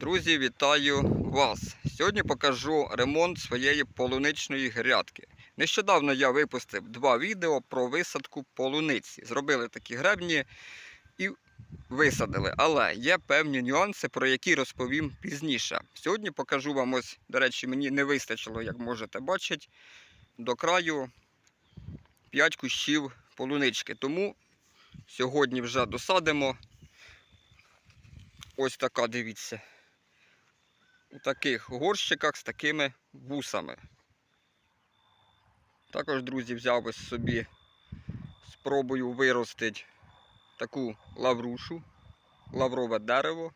Друзі, вітаю вас! Сьогодні покажу ремонт своєї полуничної грядки. Нещодавно я випустив два відео про висадку полуниці. Зробили такі гребні і висадили. Але є певні нюанси, про які розповім пізніше. Сьогодні покажу вам ось, до речі, мені не вистачило, як можете бачити, до краю 5 кущів полунички. Тому сьогодні вже досадимо. Ось така, дивіться. У таких горщиках з такими вусами. Також, друзі, взяв ось собі, спробую виростити таку лаврушу, лаврове дерево.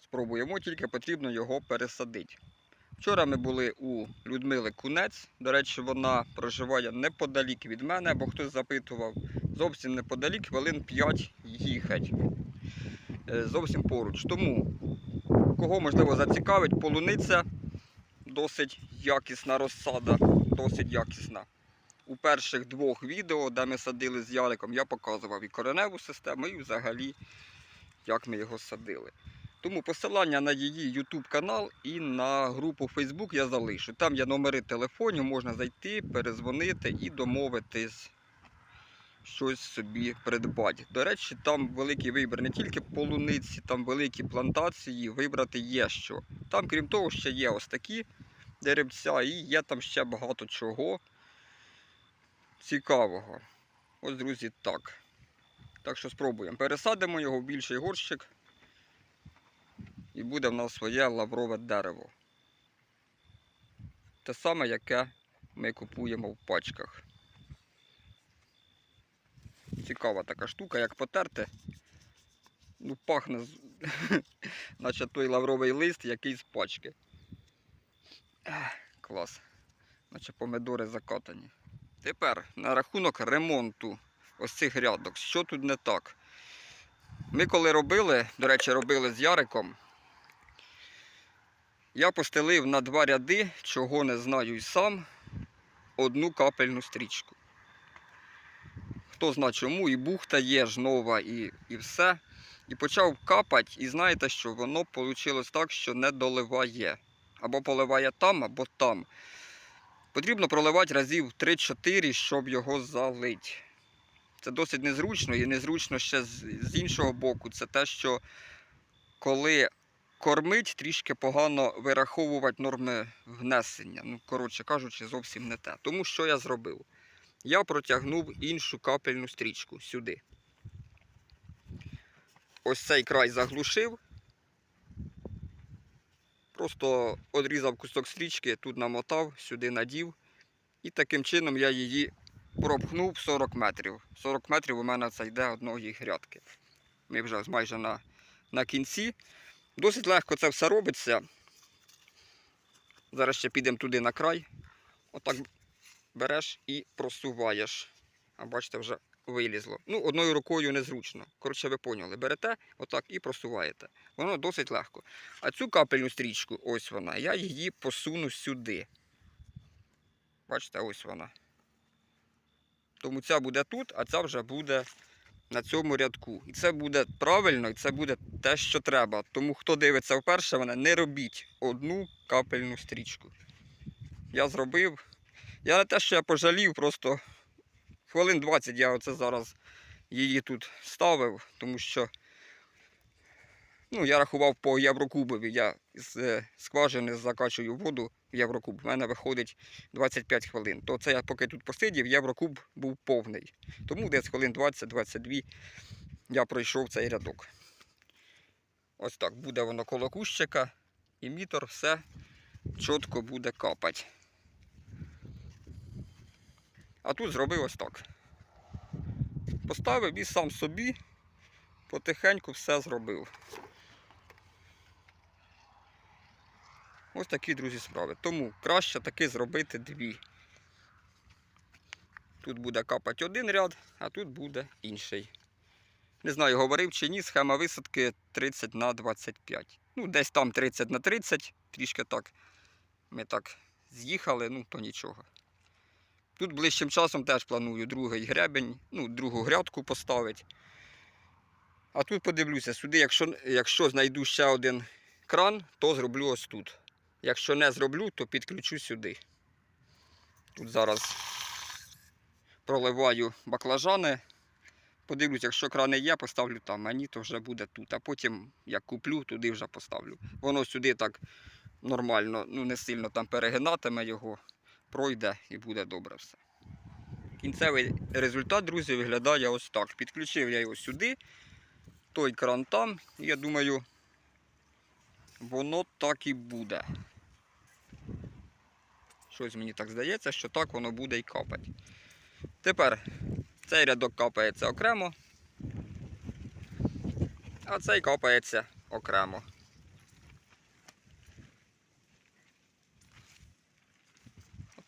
Спробуємо, тільки потрібно його пересадити. Вчора ми були у Людмили Кунець. До речі, вона проживає неподалік від мене, бо хтось запитував, зовсім неподалік, хвилин 5 їхать. Е, Зовсім поруч. Тому, кого можливо зацікавить, полуниця досить якісна розсада, досить якісна. У перших двох відео, де ми садили з Яриком, я показував і кореневу систему, і взагалі, як ми його садили. Тому посилання на її YouTube канал і на групу Facebook я залишу. Там є номери телефонів, можна зайти, перезвонити і домовитись щось собі придбати. До речі, там великий вибір не тільки полуниці, там великі плантації, вибрати є що. Там, крім того, ще є ось такі деревця і є там ще багато чого цікавого. Ось, друзі, так. Так що спробуємо. Пересадимо його в більший горщик. І буде в нас своє лаврове дерево. Те саме, яке ми купуємо в пачках. Цікава така штука, як потерти. Ну, пахне, наче той лавровий лист, який з пачки. Клас. Наче помидори закатані. Тепер на рахунок ремонту ось цих грядок. Що тут не так? Ми коли робили, до речі, робили з Яриком, я постелив на два ряди, чого не знаю і сам, одну капельну стрічку. Хто зна чому, і бухта є ж нова, і, і все. І почав капати, і знаєте, що воно вийшло так, що не доливає. Або поливає там, або там. Потрібно проливати разів 3-4, щоб його залити. Це досить незручно, і незручно ще з, з іншого боку. Це те, що коли кормить, трішки погано вираховувати норми внесення. Ну, коротше кажучи, зовсім не те. Тому що я зробив? Я протягнув іншу капельну стрічку сюди. Ось цей край заглушив. Просто одрізав кусок стрічки, тут намотав, сюди надів. І таким чином я її пропхнув 40 метрів. 40 метрів у мене це йде одної грядки. Ми вже майже на, на кінці. Досить легко це все робиться. Зараз ще підемо туди на край. Отак береш і просуваєш. А бачите, вже вилізло. Ну, одною рукою незручно. Коротше, ви поняли. Берете отак і просуваєте. Воно досить легко. А цю капельну стрічку, ось вона, я її посуну сюди. Бачите, ось вона. Тому ця буде тут, а ця вже буде на цьому рядку. І це буде правильно, і це буде те, що треба. Тому хто дивиться вперше мене, не робіть одну капельну стрічку. Я зробив. Я не те, що я пожалів, просто хвилин 20 я оце зараз її тут ставив, тому що ну, я рахував по Єврокубові. Я з е, скважини закачую воду в Єврокуб. У мене виходить 25 хвилин. То це я поки тут посидів, Єврокуб був повний. Тому десь хвилин 20-22 я пройшов цей рядок. Ось так буде воно коло кущика, і мітор все чітко буде капати. А тут зробив ось так. Поставив і сам собі потихеньку все зробив. Ось такі, друзі, справи. Тому краще таки зробити дві. Тут буде капати один ряд, а тут буде інший. Не знаю, говорив чи ні, схема висадки 30 на 25. Ну, десь там 30 на 30, трішки так. Ми так з'їхали, ну то нічого. Тут ближчим часом теж планую другий гребень, ну, другу грядку поставити. А тут подивлюся, сюди, якщо, якщо знайду ще один кран, то зроблю ось тут. Якщо не зроблю, то підключу сюди. Тут зараз проливаю баклажани. Подивлюсь, якщо крани є, поставлю там, а ні, то вже буде тут. А потім, як куплю, туди вже поставлю. Воно сюди так нормально, ну не сильно там перегинатиме його, пройде і буде добре все. Кінцевий результат, друзі, виглядає ось так. Підключив я його сюди, той кран там, і я думаю, воно так і буде. Щось мені так здається, що так воно буде і капати. Тепер цей рядок капається окремо, а цей капається окремо.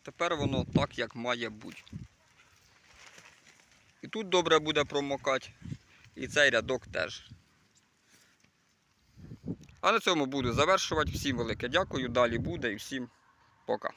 Тепер воно так, як має бути. І тут добре буде промокати, і цей рядок теж. А на цьому буду завершувати. Всім велике дякую. Далі буде і всім пока.